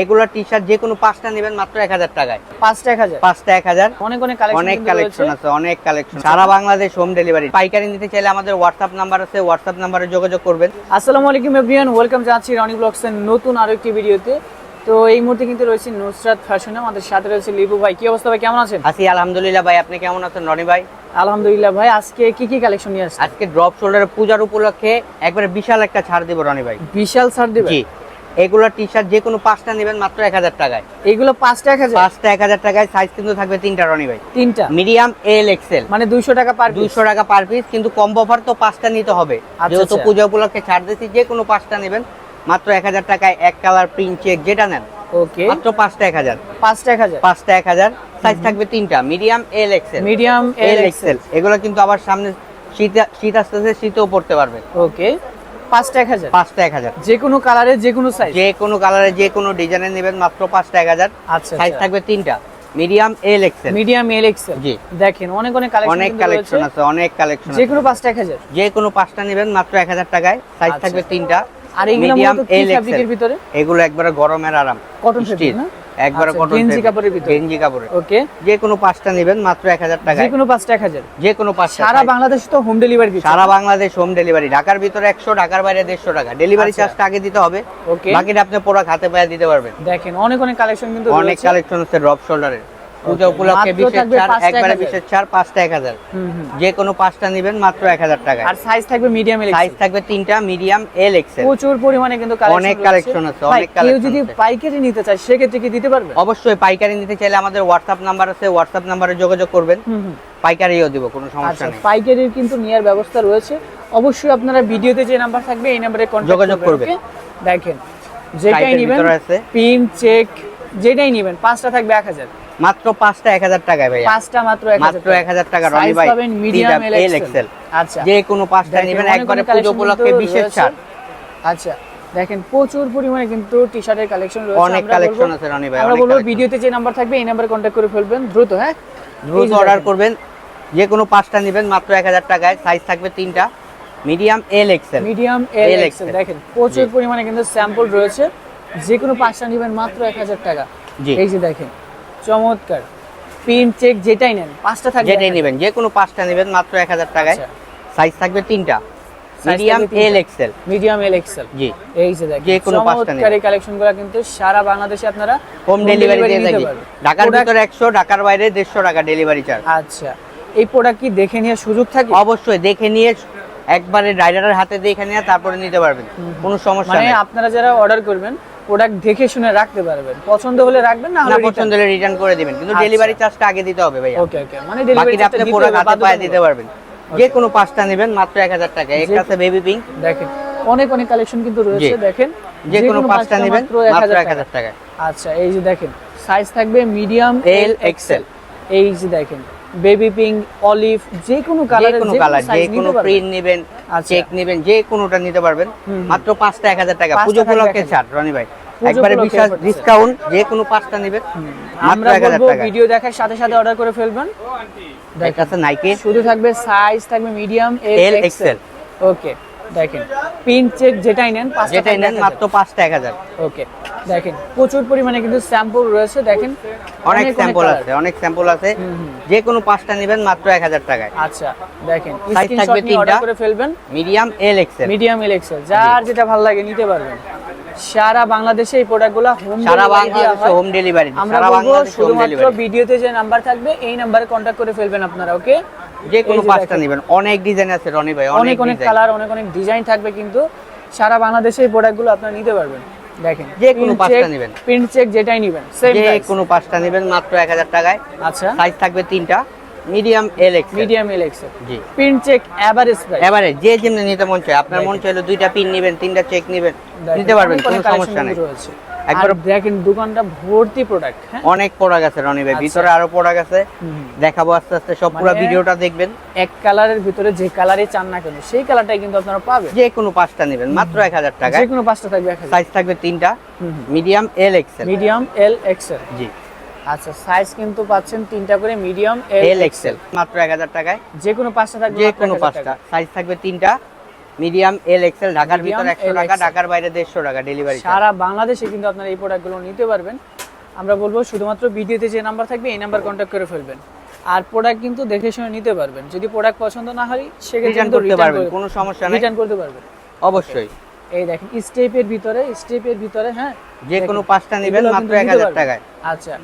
এগুলো T shirt যে কোনো পাঁচটা নেবেন মাত্র এক হাজার টাকায়। পাঁচটা এক হাজার? পাঁচটা এক হাজার। অনেক অনেক কালেকশন অনেক কালেকশন আছে অনেক কালেকশন সারা বাংলাদেশ হোম ডেলিভারি পাইকারি নিতে চাইলে আমাদের হোয়াটসঅ্যাপ নাম্বার আছে হোয়াটসঅ্যাপ নাম্বারে যোগাযোগ করবেন। আসসালামু আলাইকুম এভরিওয়ান ওয়েলকাম জানাচ্ছি রনি ব্লগসের নতুন আরও একটি ভিডিওতে। তো এই মুহূর্তে কিন্তু রয়েছে নুসরাত ফ্যাশনে আমাদের সাথে রয়েছে লিপু ভাই। কি অবস্থা ভাই কেমন আছেন? আসি আলহামদুলিল্লাহ ভাই আপনি কেমন আছেন রনি ভাই? আলহামদুলিল্লাহ ভাই আজকে কি কি কালেকশন নিয়ে আসছেন? আজকে ড্রপ শোল্ডারের পূজার উপলক্ষে একবারে বিশাল একটা ছাড় দিব রনি ভাই। বিশাল ছাড় দেবে জি। এগুলো টি শার্ট যে কোনো পাঁচটা নেবেন মাত্র এক হাজার টাকায়। এইগুলো পাঁচটা এক হাজার? পাঁচটা এক হাজার টাকায় সাইজ কিন্তু থাকবে তিনটা রনি ভাই। তিনটা? মিডিয়াম এল এক্সেল মানে দুইশো টাকা পার দুইশো টাকা পার পিস কিন্তু কম অফার তো পাঁচটা নিতে হবে। আচ্ছা, যেহেতু আচ্ছা। পূজা উপলক্ষে ছাড় দিচ্ছি যে কোনো পাঁচটা নেবেন। মাত্র এক হাজার টাকায় এক কালার প্রিন্ট চেক যেটা নেন। ওকে মাত্র পাঁচটা এক হাজার। পাঁচটা এক হাজার? পাঁচটা এক হাজার সাইজ থাকবে তিনটা। Medium L XL medium L XL এগুলো কিন্তু আবার সামনে শীত শীত আসতে আসতে শীতেও পড়তে পারবে। ওকে পাঁচটা এক হাজার। পাঁচটা এক হাজার। যে কোনো কালারে যে কোনো সাইজ যে কোনো কালারে যে কোনো ডিজাইনের নেবেন মাত্র পাঁচটা এক হাজার। আচ্ছা সাইজ থাকবে তিনটা। Medium L XL medium L XL জি। দেখেন অনেক অনেক কালেকশন অনেক কালেকশন আছে অনেক কালেকশন যে কোনো পাঁচটা এক হাজার। যে কোনো পাঁচটা নেবেন মাত্র এক হাজার টাকায়। সাইজ আচ্ছা। থাকবে তিনটা। আর এইগুলো মিডিয়াম এল ফ্যাব্রিকের ভিতরে? এগুলো একবারে গরমের আরাম। কটন Steel, না? একবারে আচ্ছা, কটন গেঞ্জি কাপড়ের ভিতরে। গেঞ্জি কাপড়ের। ওকে। যে কোনো পাঁচটা নেবেন মাত্র এক হাজার যে কোনো পাঁচটা এক হাজার। যে কোনো পাঁচটা সারা বাংলাদেশ তো হোম ডেলিভারি দিচ্ছে। সারা বাংলাদেশ হোম ডেলিভারি ঢাকার ভিতরে একশো ঢাকার বাইরে দেড়শো টাকা। ডেলিভারি আচ্ছা। চার্জটা আগে দিতে হবে। ওকে। বাকিটা আপনি পুরো হাতে পায়ে দিতে পারবেন। দেখেন অনেক অনেক কালেকশন কিন্তু অনেক কালেকশন হচ্ছে রব শোল্ডারের পূজা উপলক্ষে বিশেষ ছাড় একবারে। বিশেষ ছাড় পাঁচটা এক হাজার। যে কোনো পাঁচটা নেবেন মাত্র এক হাজার টাকায়। আর সাইজ থাকবে মিডিয়াম এল সাইজ থাকবে তিনটা মিডিয়াম এল এক্সেল প্রচুর পরিমাণে কিন্তু অনেক collection আছে, অনেক collection যদি পাইকারি নিতে চায় সেক্ষেত্রে কি দিতে পারবে? অবশ্যই পাইকারি নিতে চাইলে আমাদের হোয়াটসঅ্যাপ নাম্বার আছে হোয়াটসঅ্যাপ নাম্বারে যোগাযোগ করবেন। পাইকারিও দিব কোনো সমস্যা আচ্ছা নেই। পাইকারির কিন্তু নেওয়ার ব্যবস্থা রয়েছে। অবশ্যই আপনারা ভিডিওতে যে নাম্বার থাকবে এই নাম্বারে যোগাযোগ করবেন। দেখেন যেটাই নেবেন পিন চেক যেটাই নেবেন পাঁচটা থাকবে এক হাজার। মাত্র পাঁচটা এক হাজার টাকায় ভাইয়া। পাঁচটা মাত্র মাত্র এক হাজার টাকা রনি ভাই মিডিয়াম এল এক্সেল আচ্ছা। যে কোনো পাঁচটা নেবেন একবারে পুজো উপলক্ষে বিশেষ ছাড়। আচ্ছা দেখেন প্রচুর পরিমাণে কিন্তু টি শার্টের কালেকশন রয়েছে। অনেক কালেকশন আছে রনি ভাই আমরা বলব ভিডিওতে যে নাম্বার থাকবে এই নাম্বারে কন্ট্যাক্ট করে ফেলবেন দ্রুত হ্যাঁ? দ্রুত অর্ডার করবেন যে কোনো পাঁচটা নেবেন মাত্র এক হাজার টাকায় সাইজ থাকবে তিনটা। Medium L XL medium L XL দেখেন প্রচুর পরিমাণে কিন্তু স্যাম্পল রয়েছে। যে কোনো পাঁচটা নেবেন মাত্র এক হাজার টাকা। জি। এই যে দেখেন চমৎকার। পিন চেক যেটাই নেন পাঁচটা থাকবে যেটাই নেবেন যে কোনো পাঁচটা নেবেন মাত্র এক হাজার টাকায়। আচ্ছা। সাইজ থাকবে তিনটা। Medium L XL medium L XL জি। এই যে দেখেন যে কোনো পাঁচটা চমৎকার এই কালেকশনগুলো কিন্তু সারা বাংলাদেশে আপনারা হোম ডেলিভারি দিয়ে থাকি। ঢাকার ভিতরে একশো ঢাকার বাইরে দেড়শো টাকা ডেলিভারি চার্জ আচ্ছা। এই প্রোডাক্ট কি দেখে নিয়ে সুযোগ থাকে? অবশ্যই দেখে নিয়ে একবারে রাইডারের হাতে দেখে নিয়ে তারপরে নিতে পারবেন। কোনো সমস্যা মানে নেই। আপনারা যারা অর্ডার করবেন প্রোডাক্ট দেখে শুনে রাখতে পারবেন। পছন্দ হলে রাখবেন না হলে পছন্দ হলে রিটার্ন করে দিবেন। কিন্তু আচ্ছা। ডেলিভারি চার্জটা আগে দিতে হবে ভাইয়া। ওকে ওকে মানে ডেলিভারি আপনি পুরো হাতে পায়ে দিতে পারবেন। যে কোনো পাঁচটা নেবেন মাত্র এক হাজার টাকা। একটা আছে বেবি পিঙ্ক দেখেন অনেক অনেক কালেকশন কিন্তু রয়েছে দেখেন। যে কোনো পাঁচটা নেবেন মাত্র মাত্র 1000 এক হাজার টাকা। আচ্ছা এই যে দেখেন সাইজ থাকবে মিডিয়াম এল এক্সেল এই যে দেখেন বেবি পিঙ্ক অলিভ যে কোনো যে কালারের কোনো কালার যে কোনো প্রিন্ট নেবেন। আচ্ছা। চেক নেবেন যে কোনোটা নিতে পারবেন। মাত্র পাঁচটা এক হাজার টাকা। পুজো উপলক্ষে ছাড় রনি ভাই। একবারে বিশাল ডিসকাউন্ট যে কোনো পাঁচটা নেবেন। আমরা এক হাজার বলব টাকা। ভিডিও দেখার সাথে সাথে অর্ডার করে ফেলবেন। দেখ আছে নাইকি শুধু থাকবে সাইজ থাকবে মিডিয়াম এল এক্সেল ওকে দেখেন পিন চেক যেটাই নেন যেটাই নেন মাত্র পাঁচটা এক হাজার। ওকে দেখেন প্রচুর পরিমাণে কিন্তু স্যাম্পল রয়েছে দেখেন অনেক স্যাম্পল আছে অনেক স্যাম্পল আছে। যে কোনো পাঁচটা নেবেন মাত্র এক হাজার টাকায়। আচ্ছা দেখেন স্ক্রিনশট নিয়ে তিনটা। অর্ডার করে ফেলবেন। Medium L XL medium L XL যার যেটা ভালো লাগে নিতে পারবেন। সারা বাংলাদেশে এই প্রোডাক্টগুলো হোম সারা বাংলাদেশে হোম ডেলিভারি আমরা বলব শুধুমাত্র ভিডিওতে যে নাম্বার থাকবে এই নাম্বারে কন্ট্যাক্ট করে ফেলবেন আপনারা ওকে যে কোনো পাঁচটা। নেবেন। অনেক ডিজাইন আছে রনি ভাই অনেক অনেক কালার অনেক অনেক ডিজাইন থাকবে কিন্তু সারা বাংলাদেশে এই প্রোডাক্টগুলো আপনারা নিতে পারবেন। দেখেন যে কোনো পাঁচটা নিবেন। প্রিন্ট চেক যেটাই নেবেন সেম যে কোনো পাঁচটা নেবেন মাত্র এক হাজার টাকায়। আচ্ছা। সাইজ থাকবে তিনটা। Medium L XL medium L XL জি। প্রিন্ট চেক এভারেজ প্রাইস এবারে যে যেমনি নিতে মন চায়। আপনার মন চাইলে দুইটা পিন নেবেন তিনটা চেক নেবেন। নিতে পারবেন কোনো সমস্যা নেই। একবার দেখেন দোকানটা ভর্তি প্রোডাক্ট হ্যাঁ? অনেক প্রোডাক্ট আছে রনি ভাই আচ্ছা। ভিতরে আরও প্রোডাক্ট আছে। দেখাবো আস্তে আস্তে সব পুরো মানে- ভিডিওটা দেখবেন। এক কালারের ভিতরে যে কালারই চান না কেন সেই কালারটাই কিন্তু আপনারা পাবেন। যে কোনো পাঁচটা নেবেন মাত্র এক হাজার টাকায়। যে কোনো পাঁচটা থাকবে সাইজ থাকবে তিনটা। Medium L XL medium L XL জি। আচ্ছা সাইজ কিন্তু পাচ্ছেন তিনটা করে মিডিয়াম এল এক্সেল মাত্র এক হাজার টাকায়। যে কোনো পাঁচটা থাকবে যে কোনো পাঁচটা সাইজ থাকবে তিনটা। মিডিয়াম এল এক্সেল ঢাকার ভিতর একশো টাকা ঢাকার বাইরে দেড়শো টাকা ডেলিভারি সারা বাংলাদেশে কিন্তু আপনারা এই প্রোডাক্টগুলো নিতে পারবেন। আমরা বলব শুধুমাত্র ভিডিওতে যে নাম্বার থাকবে এই নাম্বার কন্ট্যাক্ট করে ফেলবেন। আর প্রোডাক্ট কিন্তু দেখে শুনে নিতে পারবেন। যদি প্রোডাক্ট পছন্দ না হয় সেক্ষেত্রে রিটার্ন করতে পারবেন কোনো সমস্যা নেই। রিটার্ন করতে পারবেন। অবশ্যই। এই দেখেন স্টেপের ভিতরে স্টেপের ভিতরে হ্যাঁ? যে কোনো পাঁচটা নেবেন মাত্র কিন্তু এক নিতে হাজার পারবেন। টাকায় আচ্ছা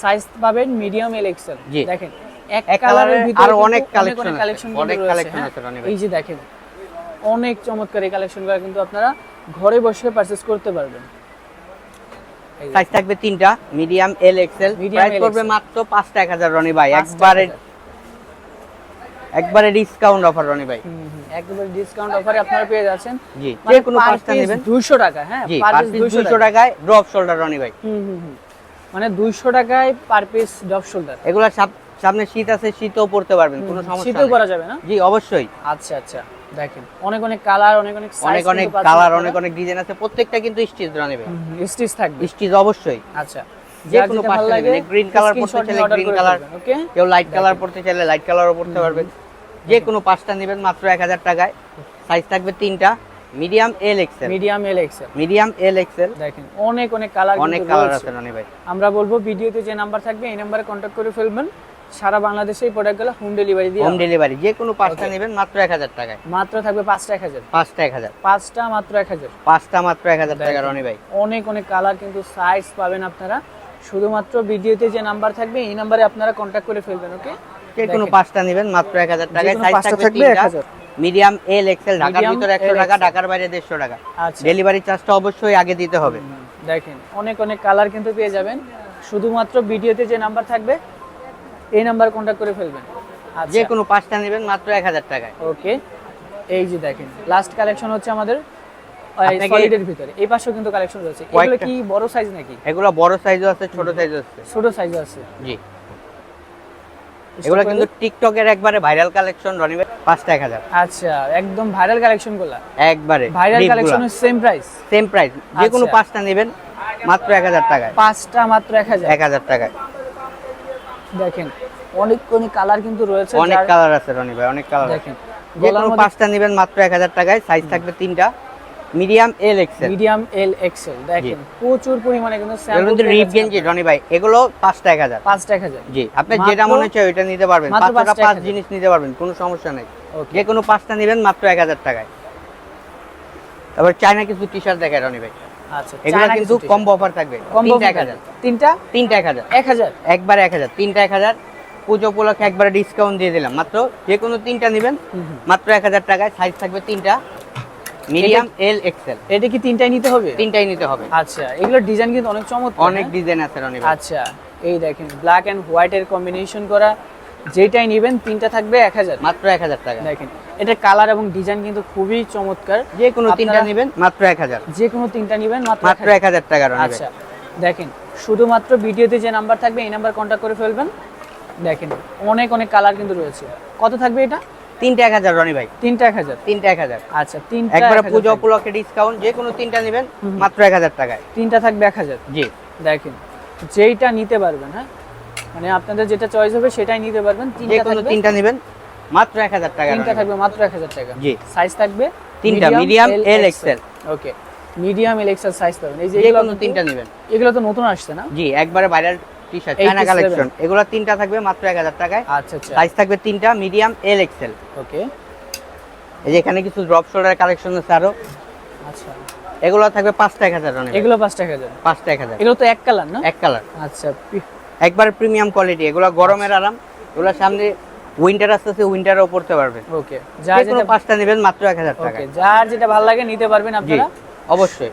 সাইজ পাবেন মিডিয়াম এল এক্সেল দেখেন এক কালারের ভিতরে আরও অনেক কালেকশন অনেক হ্যাঁ। আছে রনি এই যে দেখেন অনেক চমৎকার এই কালেকশনগুলো কিন্তু আপনারা ঘরে বসে পারচেজ করতে পারবেন। সাইজ থাকবে তিনটা মিডিয়াম এল এক্সেল প্রাইস পড়বে মাত্র পাঁচটা এক হাজার রনি ভাই। একবারে একবারে ডিসকাউন্ট অফার রনি ভাই। একেবারে ডিসকাউন্ট অফারে আপনারা পেয়ে যাচ্ছেন। জি মানে যে কোনো পাঁচটা নেবেন। 200 টাকা হ্যাঁ পার পিস 200 টাকায় ড্রপ শোল্ডার রনি ভাই। হুম হুম। মানে 200 টাকায় পার পিস ড্রপ শোল্ডার এগুলা সামনে শীত আছে শীতও পড়তে পারবেন কোনো সমস্যা শীতেও করা যাবে না? জি অবশ্যই। আচ্ছা আচ্ছা। দেখেন অনেক অনেক কালার অনেক অনেক অনেক অনেক কালার অনেক অনেক ডিজাইন আছে প্রত্যেকটা কিন্তু স্টিচ হুম, স্টিচ থাকবে। স্টিচ অবশ্যই। আচ্ছা যে কোনো পাঁচটা নেবেন। গ্রিন কালার পড়তে চাইলে গ্রিন কালার ওকে কেউ লাইট কালার পড়তে চাইলে লাইট কালারও পড়তে পারবেন। যে কোনো পাঁচটা নেবেন মাত্র এক হাজার টাকায়। সাইজ থাকবে তিনটা। Medium L XL medium L XL medium L XL দেখেন অনেক অনেক কালার অনেক কালার আছে রনি ভাই? আমরা বলব ভিডিওতে যে নাম্বার থাকবে এই নাম্বারে কন্ট্যাক্ট করে ফেলবেন। সারা বাংলাদেশে এই প্রোডাক্টগুলো হোম ডেলিভারি দিয়ে হোম ডেলিভারি যে কোনো পাঁচটা নেবেন মাত্র এক হাজার টাকায়। মাত্র থাকবে পাঁচটা এক হাজার। পাঁচটা এক হাজার। পাঁচটা মাত্র এক হাজার। পাঁচটা মাত্র এক হাজার টাকা। রনি ভাই। অনেক অনেক কালার কিন্তু সাইজ পাবেন আপনারা। শুধুমাত্র ভিডিওতে যে নাম্বার থাকবে এই নাম্বারে আপনারা কন্ট্যাক্ট করে ফেলবেন ওকে যে কোনো পাঁচটা নেবেন মাত্র এক হাজার টাকায়। সাইজ থাকবে তিনটা। 1000 মিডিয়াম এল এক্সেল ঢাকার ভিতরে একশো টাকা ঢাকার বাইরে দেড়শো টাকা। আচ্ছা। ডেলিভারি চার্জটা অবশ্যই আগে দিতে হবে। দেখেন অনেক অনেক কালার কিন্তু পেয়ে যাবেন। শুধুমাত্র ভিডিওতে যে নাম্বার থাকবে এই নাম্বার কন্ট্যাক্ট করে ফেলবেন। যে আচ্ছা কোনো পাঁচটা নেবেন মাত্র এক হাজার টাকায়। ওকে। এই যে দেখেন লাস্ট কালেকশন হচ্ছে আমাদের সলিডের ভিতরে। এই পাশেও কিন্তু কালেকশন রয়েছে। এগুলো কি বড় সাইজ নাকি? এগুলো বড় সাইজও আছে ছোট সাইজও আছে। ছোট সাইজ আছে। জি। এগুলো কিন্তু টিকটকের একবারে ভাইরাল কালেকশন রনি ভাই পাঁচটা এক হাজার। আচ্ছা একদম ভাইরাল কালেকশনগুলা। একবারে viral collection same price same price যে কোনো আচ্ছা। পাঁচটা নেবেন মাত্র এক হাজার টাকায়। পাঁচটা মাত্র এক হাজার। এক হাজার টাকায়। দেখেন অনেক অনেক কালার কিন্তু রয়েছে অনেক কালার আছে রনি ভাই অনেক কালার দেখেন যে কোনো পাঁচটা নেবেন মাত্র এক হাজার টাকায় সাইজ থাকবে তিনটা। Medium L XL medium L XL দেখেন প্রচুর পরিমাণে কিন্তু স্যাম্পল কিন্তু রিপ গেঞ্জি রনি ভাই এগুলো পাঁচটা এক হাজার। পাঁচটা এক হাজার। জি আপনি যেটা মনে চায় ওইটা নিতে পারবেন। পাঁচটা পাঁচ জিনিস নিতে পারবেন কোনো সমস্যা নেই। যে কোনো পাঁচটা নেবেন মাত্র এক হাজার টাকায়। তারপর চায়না কিছু টি শার্ট দেখায় রনি ভাই। আচ্ছা এগুলো কিন্তু কিছু অফার থাকবে। তিনটা এক হাজার। তিনটা? তিনটা এক হাজার। এক হাজার? একবারে এক হাজার তিনটা এক হাজার। পুজো উপলক্ষে একবারে ডিসকাউন্ট দিয়ে দিলাম। মাত্র যে কোনো তিনটা নেবেন। মাত্র এক হাজার টাকায় সাইজ থাকবে তিনটা। মিডিয়াম এল এক্সেল এটা কি তিনটাই নিতে হবে? তিনটাই নিতে হবে। আচ্ছা এগুলোর ডিজাইন কিন্তু অনেক চমৎকার অনেক হ্যাঁ? ডিজাইন আছে রনি ভাই আচ্ছা এই দেখেন ব্ল্যাক এন্ড হোয়াইট এর কম্বিনেশন করা যেটাই নেবেন তিনটা থাকবে এক হাজার। মাত্র এক হাজার টাকা। দেখেন এটার কালার এবং ডিজাইন কিন্তু খুবই চমৎকার। যে কোনো তিনটা নেবেন মাত্র এক হাজার। যে কোনো তিনটা নেবেন মাত্র মাত্র 1000 এক হাজার টাকা আচ্ছা দেখেন শুধুমাত্র ভিডিওতে যে নাম্বার থাকবে এই নাম্বার কন্ট্যাক্ট করে ফেলবেন। দেখেন অনেক অনেক কালার কিন্তু রয়েছে। কত থাকবে এটা? তিনটা এক হাজার রনি ভাই। তিনটা এক হাজার। তিনটা এক হাজার। আচ্ছা তিনটা একবার 1000 পুজো। উপলক্ষে ডিসকাউন্ট যে কোনো তিনটা নেবেন মাত্র এক হাজার টাকায়। তিনটা থাকবে এক হাজার। জি। দেখেন যেইটা নিতে পারবেন হ্যাঁ? মানে আপনাদের যেটা চয়েস হবে সেটাই নিতে পারবেন তিনটা থাকবে। তিনটা নেবেন মাত্র এক হাজার টাকা তিনটা থাকবে মাত্র এক হাজার টাকা। জি। সাইজ থাকবে তিনটা, medium, L, XL okay medium L XL size পাবেন। এই যে এগুলো তিনটা নেবেন। এগুলো তো নতুন আসছে না? জি একবারে viral T shirt 87 China collection এগুলো তিনটা থাকবে মাত্র এক হাজার টাকায়। আচ্ছা আচ্ছা। সাইজ থাকবে তিনটা মিডিয়াম এল এক্সেল ওকে এই যে এখানে কিছু ড্রপ শোল্ডার কালেকশন আছে আরও। আচ্ছা। এগুলো থাকবে পাঁচটা এক হাজার রনি এগুলো পাঁচ টাকা হাজার। পাঁচটা এক হাজার। এগুলো তো এক কালার না? এক কালার। আচ্ছা একবার প্রিমিয়াম কোয়ালিটি এগুলো গরমের আরাম এগুলো সামনে উইন্টার আসতেছে উইন্টারও পড়তে পারবে। ওকে যে যেটা পাঁচটা নেবেন মাত্র এক হাজার ওকে টাকায়। যার যেটা ভালো লাগে নিতে পারবেন আপনারা। অবশ্যই।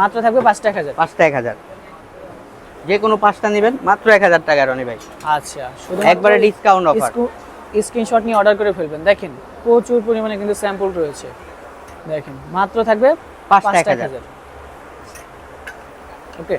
মাত্র থাকবে পাঁচ টাকা হাজার। পাঁচটা এক হাজার। যে কোনো পাঁচটা নেবেন মাত্র এক হাজার টাকা রনি ভাই। আচ্ছা শুধু একবারে ডিসকাউন্ট অফার স্ক্রিনশট নিয়ে অর্ডার করে ফেলবেন। দেখেন প্রচুর পরিমাণে কিন্তু স্যাম্পল রয়েছে। দেখেন মাত্র থাকবে পাঁচটা এক পাঁচটা এক হাজার। হাজার। ওকে